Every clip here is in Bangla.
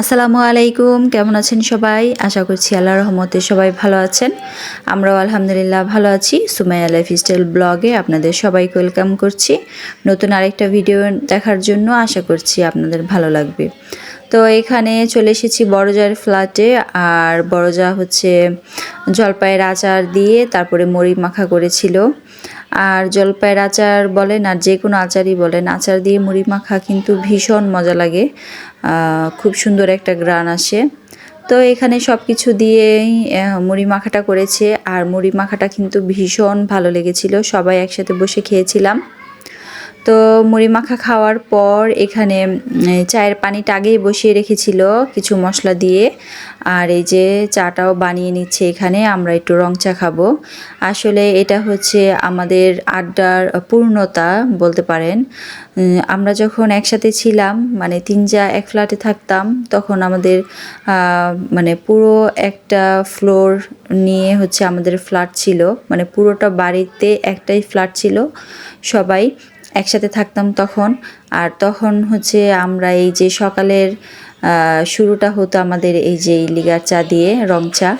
আসসালামু আলাইকুম। কেমন আছেন সবাই? আশা করছি আল্লাহ রহমতে সবাই ভালো আছেন। আমরাও আলহামদুলিল্লাহ ভালো আছি। সুমাইয়া লাইফস্টাইল ব্লগে আপনাদের সবাইকে ওয়েলকাম করছি। নতুন আরেকটা ভিডিও দেখার জন্য আশা করছি আপনাদের ভালো লাগবে। তো এখানে চলে এসেছি বড়জার ফ্ল্যাটে আর বড়জা হচ্ছে জলপাইয়ের আচার দিয়ে তারপরে মরি মাখা করেছিল। আর জলপাইয়ের আচার বলেন আর যে কোনো আচারই বলেন, আচার দিয়ে মুড়ি মাখা কিন্তু ভীষণ মজা লাগে। খুব সুন্দর একটা গ্রান আসে। তো এখানে সব কিছু দিয়েই মুড়ি মাখাটা করেছে। আর মুড়ি মাখাটা কিন্তু ভীষণ ভালো লেগেছিল। সবাই একসাথে বসে খেয়েছিলাম। তো মুড়ি মাখা খাওয়ার পর এখানে চায়ের পানিটা আগেই বসিয়ে রেখেছিল কিছু মশলা দিয়ে। আর এই যে চাটাও বানিয়ে নিচ্ছে এখানে, আমরা একটু রং চা খাব। আসলে এটা হচ্ছে আমাদের আড্ডার পূর্ণতা বলতে পারেন। আমরা যখন একসাথে ছিলাম মানে তিন যা এক ফ্ল্যাটে থাকতাম, তখন আমাদের মানে পুরো একটা ফ্লোর নিয়ে হচ্ছে আমাদের ফ্ল্যাট ছিল। মানে পুরোটা বাড়িতে একটাই ফ্ল্যাট ছিল সবাই। একসাথে থাকতাম তখন। আর তখন হচ্ছে আমরা এই যে সকালের শুরুটা হতো আমাদের এই যে লিগার চা দিয়ে, রং চা।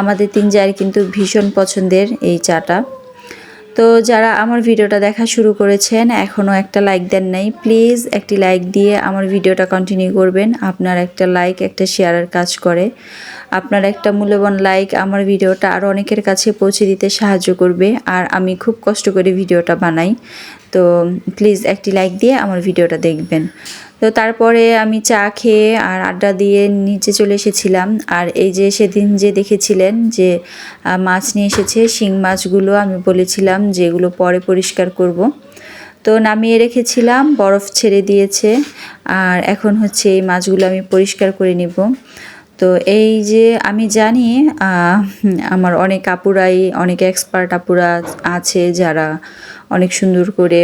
আমাদের তিন জায়ের কিন্তু ভীষণ পছন্দের এই চাটা। তো যারা আমার ভিডিওটা দেখা শুরু করেছেন, এখনও একটা লাইক দেন নাই প্লিজ একটি লাইক দিয়ে আমার ভিডিওটা কন্টিনিউ করবেন। আপনার একটা লাইক একটা শেয়ারের কাজ করে। আপনার একটা মূল্যবান লাইক আমার ভিডিওটা আরও অনেকের কাছে পৌঁছে দিতে সাহায্য করবে। আর আমি খুব কষ্ট করে ভিডিওটা বানাই। তো প্লিজ একটি লাইক দিয়ে আমার ভিডিওটা দেখবেন। তো তারপরে আমি চা খেয়ে আর আড্ডা দিয়ে নিচে চলে এসেছিলাম। আর এই যে সেদিন যে দেখেছিলেন যে মাছ নিয়ে এসেছে, শিং মাছগুলো আমি বলেছিলাম যে এগুলো পরে পরিষ্কার করব। তো নামিয়ে রেখেছিলাম, বরফ ছেড়ে দিয়েছে। আর এখন হচ্ছে এই মাছগুলো আমি পরিষ্কার করে নিব। তো এই যে আমি জানি আমার অনেক আপুরাই, অনেক এক্সপার্ট আপুরা আছে যারা অনেক সুন্দর করে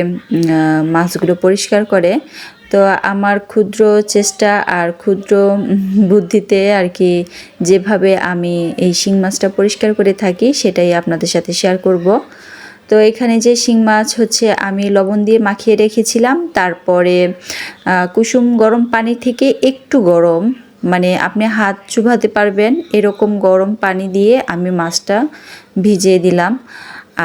মাছগুলো পরিষ্কার করে। তো আমার ক্ষুদ্র চেষ্টা আর ক্ষুদ্র বুদ্ধিতে আর কি যেভাবে আমি এই শিং মাছটা পরিষ্কার করে থাকি সেটাই আপনাদের সাথে শেয়ার করব। তো এখানে যে শিং মাছ হচ্ছে, আমি লবণ দিয়ে মাখিয়ে রেখেছিলাম। তারপরে কুসুম গরম পানি থেকে একটু গরম মানে আপনি হাত চুভাতে পারবেন, এরকম গরম পানি দিয়ে আমি মাছটা ভিজিয়ে দিলাম।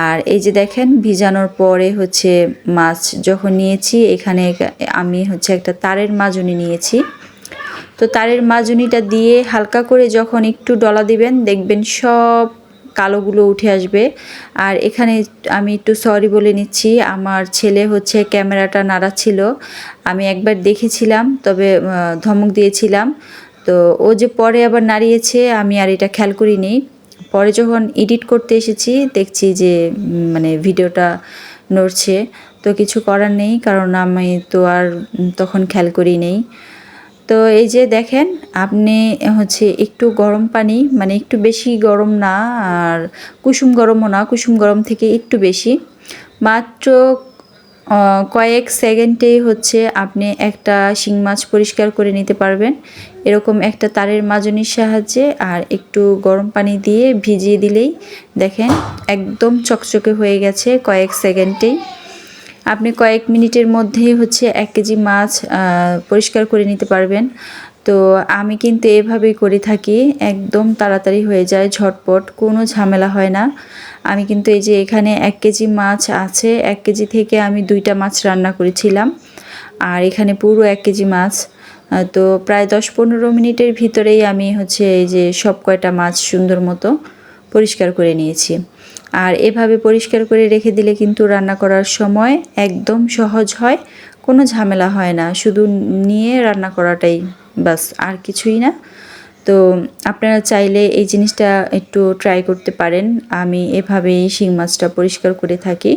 আর এই যে দেখেন, ভিজানোর পরে হচ্ছে মাছ যখন নিয়েছি, এখানে আমি হচ্ছে একটা তারের মাজুনি নিয়েছি। তো তারের মাজুনিটা দিয়ে হালকা করে যখন একটু ডলা দিবেন, দেখবেন সব কালোগুলো উঠে আসবে। আর এখানে আমি একটু সরি বলে নিচ্ছি, আমার ছেলে হচ্ছে ক্যামেরাটা নাড়াচ্ছিল। আমি একবার দেখেছিলাম, তবে ধমক দিয়েছিলাম। তো ও যে পরে আবার নাড়িয়েছে, আমি আর এটা খেয়াল করিনি। পরে যখন এডিট করতে এসেছি, দেখছি যে মানে ভিডিওটা নড়ছে। তো কিছু করার নেই, কারণ আমি তো আর তখন খেয়াল করি নেই তো এই যে দেখেন, আপনি হচ্ছে একটু গরম পানি মানে একটু বেশি গরম না, আর কুসুম গরমও না, কুসুম গরম থেকে একটু বেশি। মাত্র কয়েক সেকেন্ডে হচ্ছে আপনি একটা শিং মাছ পরিষ্কার করে নিতে পারবেন। এরকম একটা তারের মাজনির সাহায্যে আর একটু গরম পানি দিয়ে ভিজিয়ে দিলেই দেখেন একদম চকচকে হয়ে গেছে কয়েক সেকেন্ডেই। আপনি কয়েক মিনিটের মধ্যেই হচ্ছে এক কেজি মাছ পরিষ্কার করে নিতে পারবেন। তো আমি কিন্তু এভাবেই করে থাকি, একদম তাড়াতাড়ি হয়ে যায়, ঝটপট, কোনো ঝামেলা হয় না। আমি কিন্তু এই যে এখানে এক কেজি মাছ আছে, এক কেজি থেকে আমি দুইটা মাছ রান্না করেছিলাম। আর এখানে পুরো এক কেজি মাছ। তো প্রায় দশ পনেরো মিনিটের ভিতরেই আমি হচ্ছে এই যে সব কয়টা মাছ সুন্দর মতো পরিষ্কার করে নিয়েছি। আর এভাবে পরিষ্কার করে রেখে দিলে কিন্তু রান্না করার সময় একদম সহজ হয়, কোনো ঝামেলা হয় না। শুধু নিয়ে রান্না করাটাই বাস, আর কিছুই না। তো আপনারা চাইলে এই জিনিসটা একটু ট্রাই করতে পারেন। আমি এভাবেই শিং মাছটা পরিষ্কার করে থাকি।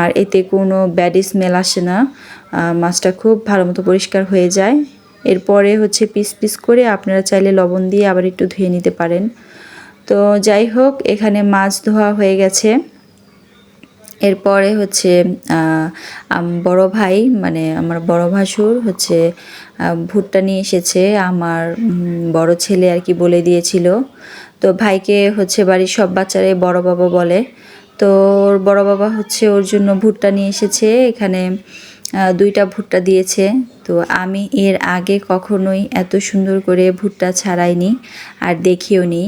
আর এতে কোনো ব্যাড স্মেল আসে না। মাছটা খুব ভালো মতো পরিষ্কার হয়ে যায়। এরপরে হচ্ছে পিস পিস করে আপনারা চাইলে লবণ দিয়ে আবার একটু ধুয়ে নিতে পারেন। তো যাই হোক, এখানে মাছ ধোয়া হয়ে গেছে। এরপরে হচ্ছে বড় ভাই মানে আমার বড় ভাসুর হচ্ছে ভুট্টা নিয়ে এসেছে। আমার বড় ছেলে আর কি বলে দিয়েছিল। তো ভাইকে হচ্ছে বাড়ির সব বাচ্চারাই বড় বাবা বলে। তো ওর বড় বাবা হচ্ছে ওর জন্য ভুট্টা নিয়ে এসেছে। এখানে দুইটা ভুট্টা দিয়েছে। তো আমি এর আগে কখনোই এত সুন্দর করে ভুট্টা ছাড়াইনি আর দেখিও নি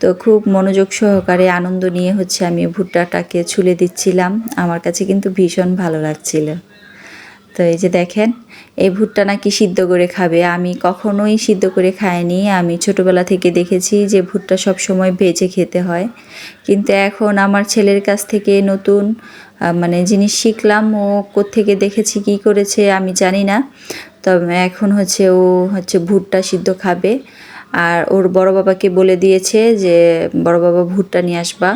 তো খুব মনোযোগ সহকারে আনন্দ নিয়ে হচ্ছে আমি ভুট্টাটাকে ছুলে দিচ্ছিলাম। আমার কাছে কিন্তু ভীষণ ভালো লাগছিল। তো এই যে দেখেন, এই ভুট্টা নাকি সিদ্ধ করে খাবে। আমি কখনোই সিদ্ধ করে খাইনি। আমি ছোটবেলা থেকে দেখেছি যে ভুট্টা সব সময় ভেজে খেতে হয়। কিন্তু এখন আমার ছেলের কাছ থেকে নতুন মানে জিনিস শিখলাম। ও থেকে দেখেছি, কি করেছে আমি জানি না। তবে এখন হচ্ছে ও হচ্ছে ভুট্টা সিদ্ধ খাবে। আর ওর বড় বাবাকে বলে দিয়েছে যে, বড় বাবা, ভুট্টা নিয়ে আসবা।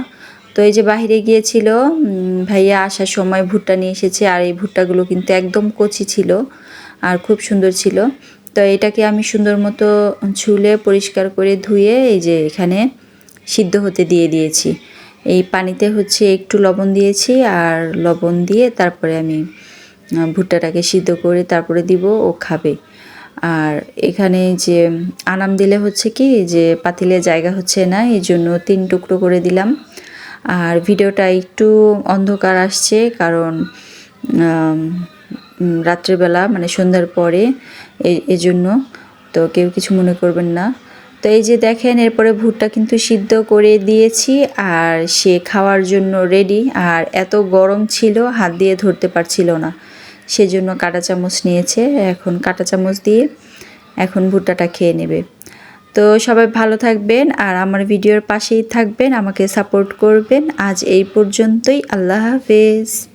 তো এই যে বাইরে গিয়েছিল ভাইয়া আসার সময় ভুট্টা নিয়ে এসেছে, আর এই ভুট্টাগুলো কিন্তু একদম কচি ছিল আর খুব সুন্দর ছিল। তো এটাকে আমি সুন্দর মতো ছুলে পরিষ্কার করে ধুয়ে এই যে এখানে সিদ্ধ হতে দিয়ে দিয়েছি। এই পানিতে হচ্ছে একটু লবণ দিয়েছি আর লবণ দিয়ে তারপরে আমি ভুট্টাটাকে সিদ্ধ করে তারপরে দিব, ও খাবে। আর এখানে যে আনাম দিলে হচ্ছে কি, যে পাতিলে জায়গা হচ্ছে না, এই জন্য তিন টুকরো করে দিলাম। আর ভিডিওটা একটু অন্ধকার আসছে কারণ রাত্রেবেলা মানে সন্ধ্যার পরে এজন্য। তো কেউ কিছু মনে করবেন না। তো এই যে দেখেন, এরপরে ভুট্টা কিন্তু সিদ্ধ করে দিয়েছি আর সে খাওয়ার জন্য রেডি আর এত গরম ছিল, হাত দিয়ে ধরতে পারছিল না। সেজন্য কাঁটা চামচ নিয়েছে। এখন কাঁটা চামচ দিয়ে এখন ভুট্টাটা খেয়ে নেবে। তো সবাই ভালো থাকবেন আর আমার ভিডিওর পাশেই থাকবেন, আমাকে সাপোর্ট করবেন। আজ এই পর্যন্তই, আল্লাহ হাফেজ।